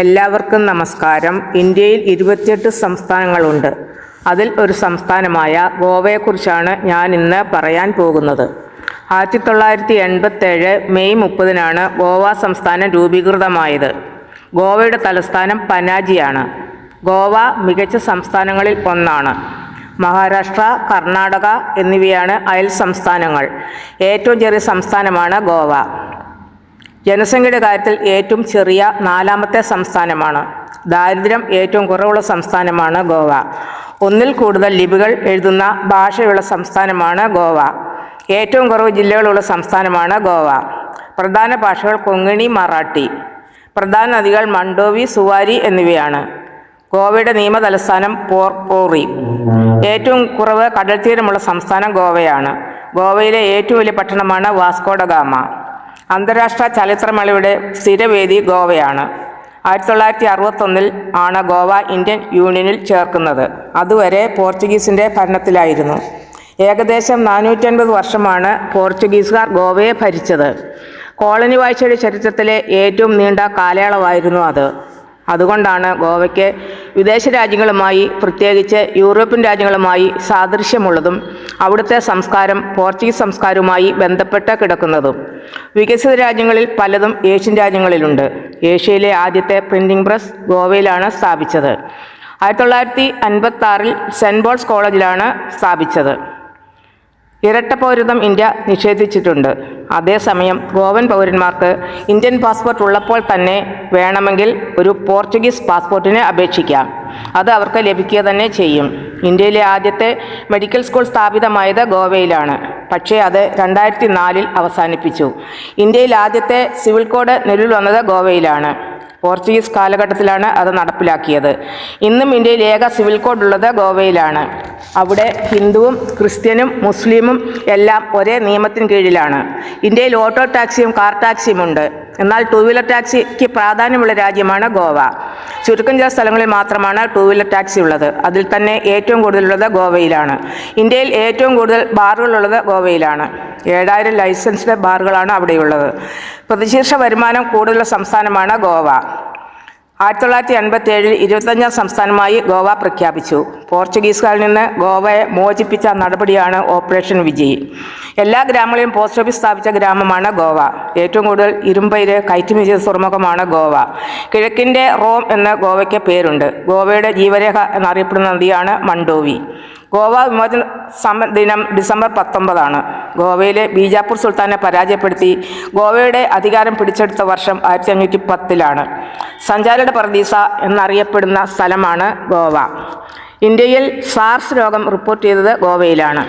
എല്ലാവർക്കും നമസ്കാരം. ഇന്ത്യയിൽ ഇരുപത്തിയെട്ട് സംസ്ഥാനങ്ങളുണ്ട്. അതിൽ ഒരു സംസ്ഥാനമായ ഗോവയെക്കുറിച്ചാണ് ഞാൻ ഇന്ന് പറയാൻ പോകുന്നത്. ആയിരത്തി തൊള്ളായിരത്തി എൺപത്തേഴ് മെയ് മുപ്പതിനാണ് ഗോവ സംസ്ഥാനം രൂപീകൃതമായത്. ഗോവയുടെ തലസ്ഥാനം പനാജിയാണ്. ഗോവ മികച്ച സംസ്ഥാനങ്ങളിൽ ഒന്നാണ്. മഹാരാഷ്ട്ര കർണാടക എന്നിവയാണ് അയൽ സംസ്ഥാനങ്ങൾ. ഏറ്റവും ചെറിയ സംസ്ഥാനമാണ് ഗോവ. ജനസംഖ്യയുടെ കാര്യത്തിൽ ഏറ്റവും ചെറിയ നാലാമത്തെ സംസ്ഥാനമാണ്. ദാരിദ്ര്യം ഏറ്റവും കുറവുള്ള സംസ്ഥാനമാണ് ഗോവ. ഒന്നിൽ കൂടുതൽ ലിപികൾ എഴുതുന്ന ഭാഷയുള്ള സംസ്ഥാനമാണ് ഗോവ. ഏറ്റവും കുറവ് ജില്ലകളുള്ള സംസ്ഥാനമാണ് ഗോവ. പ്രധാന ഭാഷകൾ കൊങ്ങിണി മറാഠി. പ്രധാന നദികൾ മണ്ടോവി സുവാരി എന്നിവയാണ്. ഗോവയുടെ നിയമ തലസ്ഥാനം പോർ പോറി. ഏറ്റവും കുറവ് കടൽത്തീരമുള്ള സംസ്ഥാനം ഗോവയാണ്. ഗോവയിലെ ഏറ്റവും വലിയ പട്ടണമാണ് വാസ്കോഡ ഗാമ. അന്താരാഷ്ട്ര ചലച്ചിത്രമേളയുടെ സ്ഥിരവേദി ഗോവയാണ്. ആയിരത്തി തൊള്ളായിരത്തി അറുപത്തൊന്നിൽ ആണ് ഗോവ ഇന്ത്യൻ യൂണിയനിൽ ചേർക്കുന്നത്. അതുവരെ പോർച്ചുഗീസിന്റെ ഭരണത്തിലായിരുന്നു. ഏകദേശം നാനൂറ്റൻപത് വർഷമാണ് പോർച്ചുഗീസുകാർ ഗോവയെ ഭരിച്ചത്. കോളനി വാഴ്ചയുടെ ചരിത്രത്തിലെ ഏറ്റവും നീണ്ട കാലയളവായിരുന്നു അത്. അതുകൊണ്ടാണ് ഗോവയ്ക്ക് വിദേശ രാജ്യങ്ങളുമായി പ്രത്യേകിച്ച് യൂറോപ്യൻ രാജ്യങ്ങളുമായി സാദൃശ്യമുള്ളതും അവിടുത്തെ സംസ്കാരം പോർച്ചുഗീസ് സംസ്കാരവുമായി ബന്ധപ്പെട്ട് കിടക്കുന്നതും. വികസിത രാജ്യങ്ങളിൽ പലതും ഏഷ്യൻ രാജ്യങ്ങളിലുണ്ട്. ഏഷ്യയിലെ ആദ്യത്തെ പ്രിന്റിംഗ് പ്രസ് ഗോവയിലാണ് സ്ഥാപിച്ചത്. ആയിരത്തി തൊള്ളായിരത്തി അൻപത്തി ആറിൽ സെന്റ് പോൾസ് കോളേജിലാണ് സ്ഥാപിച്ചത്. ഇരട്ട പൗരത്വം ഇന്ത്യ നിഷേധിച്ചിട്ടുണ്ട്. അതേസമയം ഗോവൻ പൗരന്മാർക്ക് ഇന്ത്യൻ പാസ്പോർട്ട് ഉള്ളപ്പോൾ തന്നെ വേണമെങ്കിൽ ഒരു പോർച്ചുഗീസ് പാസ്പോർട്ടിന് അപേക്ഷിക്കാം. അത് അവർക്ക് ലഭിക്കുക തന്നെ ചെയ്യും. ഇന്ത്യയിലെ ആദ്യത്തെ മെഡിക്കൽ സ്കൂൾ സ്ഥാപിതമായത് ഗോവയിലാണ്. പക്ഷേ അത് രണ്ടായിരത്തി നാലിൽ അവസാനിപ്പിച്ചു. ഇന്ത്യയിൽ ആദ്യത്തെ സിവിൽ കോഡ് നിലവിൽ വന്നത് ഗോവയിലാണ്. പോർച്ചുഗീസ് കാലഘട്ടത്തിലാണ് അത് നടപ്പിലാക്കിയത്. ഇന്നും ഇന്ത്യയിൽ ഏക സിവിൽ കോഡ് ഉള്ളത് ഗോവയിലാണ്. അവിടെ ഹിന്ദുവും ക്രിസ്ത്യനും മുസ്ലിമും എല്ലാം ഒരേ നിയമത്തിന് കീഴിലാണ്. ഇന്ത്യയിൽ ഓട്ടോ ടാക്സിയും കാർ ടാക്സിയും ഉണ്ട്. എന്നാൽ ടൂ വീലർ ടാക്സിക്ക് പ്രാധാന്യമുള്ള രാജ്യമാണ് ഗോവ. ചുരുക്കം ചില സ്ഥലങ്ങളിൽ മാത്രമാണ് ടൂ വീലർ ടാക്സി ഉള്ളത്. അതിൽ തന്നെ ഏറ്റവും കൂടുതലുള്ളത് ഗോവയിലാണ്. ഇന്ത്യയിൽ ഏറ്റവും കൂടുതൽ ബാറുകളുള്ളത് ഗോവയിലാണ്. ഏഴായിരം ലൈസൻസ്ഡ് ബാറുകളാണ് അവിടെയുള്ളത്. പ്രതിശീർഷ വരുമാനം കൂടുതലുള്ള സംസ്ഥാനമാണ് ഗോവ. ആയിരത്തി തൊള്ളായിരത്തി എൺപത്തി ഏഴിൽ ഇരുപത്തഞ്ചാം സംസ്ഥാനമായി ഗോവ പ്രഖ്യാപിച്ചു. പോർച്ചുഗീസുകാരിൽ നിന്ന് ഗോവയെ മോചിപ്പിച്ച നടപടിയാണ് ഓപ്പറേഷൻ വിജയ്. എല്ലാ ഗ്രാമങ്ങളിലും പോസ്റ്റ് ഓഫീസ് സ്ഥാപിച്ച ഗ്രാമമാണ് ഗോവ. ഏറ്റവും കൂടുതൽ ഇരുമ്പയിര് കയറ്റുമതി ചെയ്ത തുറമുഖമാണ് ഗോവ. കിഴക്കിന്റെ റോം എന്ന ഗോവയ്ക്ക് പേരുണ്ട്. ഗോവയുടെ ജീവരേഖ എന്നറിയപ്പെടുന്ന നദിയാണ് മണ്ടോവി ഗോവ വിമോചന സമ ദിനം ഡിസംബർ പത്തൊമ്പതാണ്. ഗോവയിലെ ബീജാപ്പൂർ സുൽത്താനെ പരാജയപ്പെടുത്തി. ഗോവയുടെ അധികാരം പിടിച്ചെടുത്ത വർഷം ആയിരത്തി അഞ്ഞൂറ്റി പത്തിലാണ് സഞ്ചാരിയുടെ പറദീസ എന്നറിയപ്പെടുന്ന സ്ഥലമാണ് ഗോവ. ഇന്ത്യയിൽ സാർസ് രോഗം റിപ്പോർട്ട് ചെയ്തത് ഗോവയിലാണ്.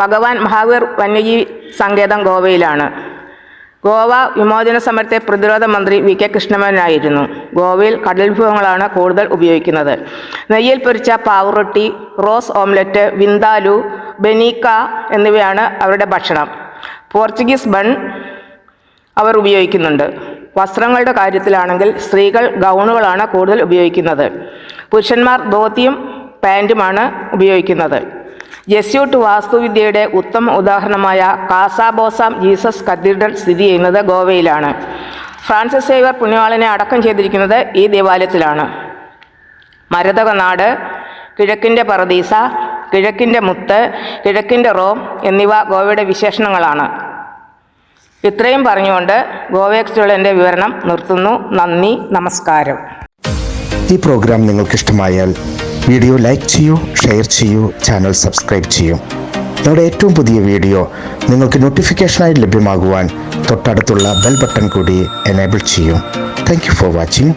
ഭഗവാൻ മഹാവീർ വന്യജീവി സങ്കേതം ഗോവയിലാണ്. ഗോവ വിമോചന സമരത്തെ പ്രതിരോധ മന്ത്രി വി കെ കൃഷ്ണമേനായിരുന്നു ഗോവയിൽ കടൽ വിഭവങ്ങളാണ് കൂടുതൽ ഉപയോഗിക്കുന്നത്. നെയ്യിൽ പൊരിച്ച പാവറൊട്ടി റോസ് ഓംലെറ്റ് വിന്താലു ബെനീക്ക എന്നിവയാണ് അവരുടെ ഭക്ഷണം. പോർച്ചുഗീസ് ബൺ അവർ ഉപയോഗിക്കുന്നുണ്ട്. വസ്ത്രങ്ങളുടെ കാര്യത്തിലാണെങ്കിൽ സ്ത്രീകൾ ഗൗണുകളാണ് കൂടുതൽ ഉപയോഗിക്കുന്നത്. പുരുഷന്മാർ ധോത്തിയും പാന്റുമാണ് ഉപയോഗിക്കുന്നത്. ജെസ്യൂട്ട് വാസ്തുവിദ്യയുടെ ഉത്തമ ഉദാഹരണമായ കാസാബോസാം ജീസസ് കത്തീഡ്രൽ സ്ഥിതി ചെയ്യുന്നത് ഗോവയിലാണ്. ഫ്രാൻസിസ് സേവർ പുണ്യവാളിനെ അടക്കം ചെയ്തിരിക്കുന്നത് ഈ ദേവാലയത്തിലാണ്. മരതകനാട് കിഴക്കിന്റെ പറദീസ കിഴക്കിന്റെ മുത്ത് കിഴക്കിന്റെ റോം എന്നിവ ഗോവയുടെ വിശേഷണങ്ങളാണ്. ഇത്രയും പറഞ്ഞുകൊണ്ട് ഗോവയെക്കുറിച്ചുള്ള എന്റെ വിവരണം നിർത്തുന്നു. നന്ദി നമസ്കാരം. ഈ പ്രോഗ്രാം നിങ്ങൾക്ക് ഇഷ്ടമായാൽ വീഡിയോ ലൈക്ക് ചെയ്യൂ ഷെയർ ചെയ്യൂ ചാനൽ സബ്സ്ക്രൈബ് ചെയ്യൂ. ഞങ്ങളുടെ ഏറ്റവും പുതിയ വീഡിയോ നിങ്ങൾക്ക് നോട്ടിഫിക്കേഷനായി ലഭ്യമാകുവാൻ തൊട്ടടുത്തുള്ള ബെൽ ബട്ടൺ കൂടി എനേബിൾ ചെയ്യൂ. Thank for watching.